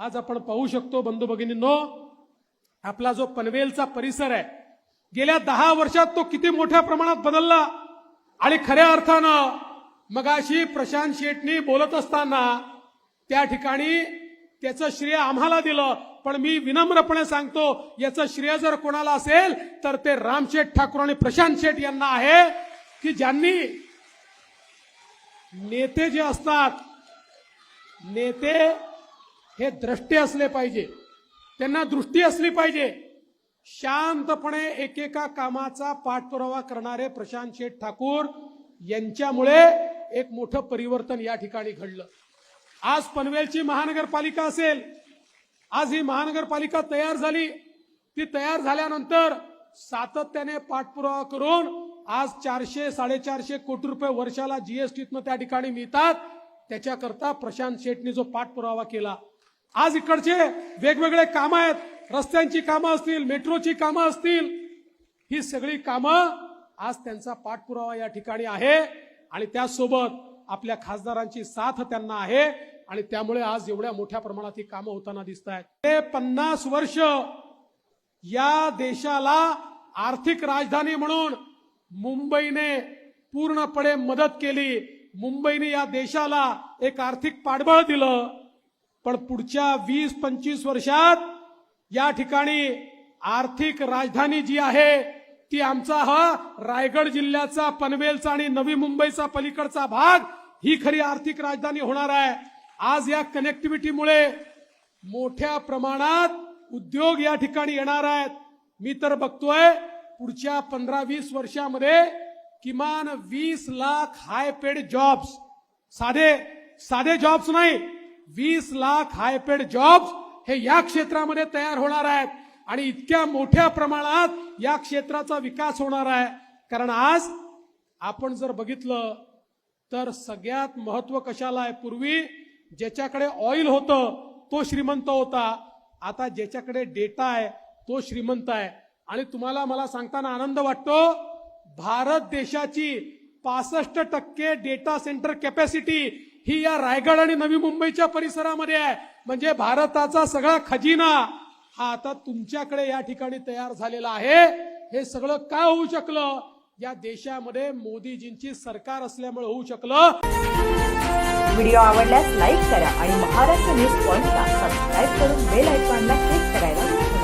आज आपण पाहू शकतो बंधू भगिनींनो आपला जो पनवेलचा परिसर आहे गेल्या दहा वर्षात तो किती मोठ्या प्रमाणात बदलला. आणि खऱ्या अर्थानं मगाशी प्रशांत शेटनी बोलत असताना त्या ठिकाणी त्याचं श्रेय आम्हाला दिलं. पण मी विनम्रपणे सांगतो याचं श्रेय जर कोणाला असेल तर ते रामशेठ ठाकूर आणि प्रशांत शेठ यांना आहे की ज्यांनी नेते जे असतात नेते हे द्रष्टे असले पाहिजे. त्यांना दृष्टी असली पाहिजे. शांतपणे एकेका कामाचा पाठपुरावा करणारे प्रशांत शेठ ठाकूर यांच्यामुळे एक मोठं परिवर्तन या ठिकाणी घडलं. आज पनवेलची महानगरपालिका असेल आज ही महानगरपालिका तयार झाली. ती तयार झाल्यानंतर सातत्याने पाठपुरावा करून आज चारशे साडेचारशे कोटी रुपये वर्षाला जीएसटीतनं त्या ठिकाणी मिळतात. त्याच्याकरता प्रशांत शेटने जो पाठपुरावा केला आज इकडचे वेगवेगळे कामं आहेत. रस्त्यांची कामं असतील मेट्रोची कामं असतील. ही सगळी कामं आज त्यांचा पाठपुरावा या ठिकाणी आहे आणि त्यासोबत आपल्या खासदारांची साथ त्यांना आहे आणि त्यामुळे आज एवढ्या मोठ्या प्रमाणात ही कामं होताना दिसत आहेत ते पन्नास वर्ष या देशाला आर्थिक राजधानी म्हणून मुंबईने पूर्णपणे मदत केली. मुंबईने या देशाला एक आर्थिक पाठबळ दिलं. पण पुढच्या वीस पंचवीस वर्षात या ठिकाणी आर्थिक राजधानी जी आहे ती आमचा हा रायगड जिल्ह्याचा पनवेलचा आणि नवी मुंबईचा पलीकडचा भाग ही खरी आर्थिक राजधानी होणार आहे. आज या कनेक्टिव्हिटीमुळे मोठ्या प्रमाणात उद्योग या ठिकाणी येणार आहेत. मी तर बघतोय पुढच्या पंधरा वीस वर्षामध्ये किमान वीस लाख हाय पेड जॉब्स साधे साधे जॉब्स नाही वीस लाख हायपेड जॉब्स हे या क्षेत्रामध्ये तयार होणार आहेत. आणि इतक्या मोठ्या प्रमाणात या क्षेत्राचा विकास होणार आहे. कारण आज आपण जर बघितलं तर सगळ्यात महत्त्व कशाला आहे? पूर्वी ज्याच्याकडे ऑइल होतं तो श्रीमंत होता. आता ज्याच्याकडे डेटा आहे तो श्रीमंत आहे. आणि तुम्हाला मला सांगताना आनंद वाटतो भारत देशाची पासष्ट टक्के डेटा सेंटर कॅपॅसिटी ही या रायगड आणि नवी मुंबईच्या परिसरामध्ये आहे. म्हणजे भारताचा सगळा खजिना हा आता तुमच्याकडे या ठिकाणी तयार झालेला आहे. हे सगळं का होऊ शकलं? या देशामध्ये मोदीजींची सरकार असल्यामुळे होऊ शकलं. व्हिडिओ आवडल्यास लाईक करा आणि महाराष्ट्र न्यूज पॉइंटला सबस्क्राईब करून बेल आयकॉनला क्लिक करायला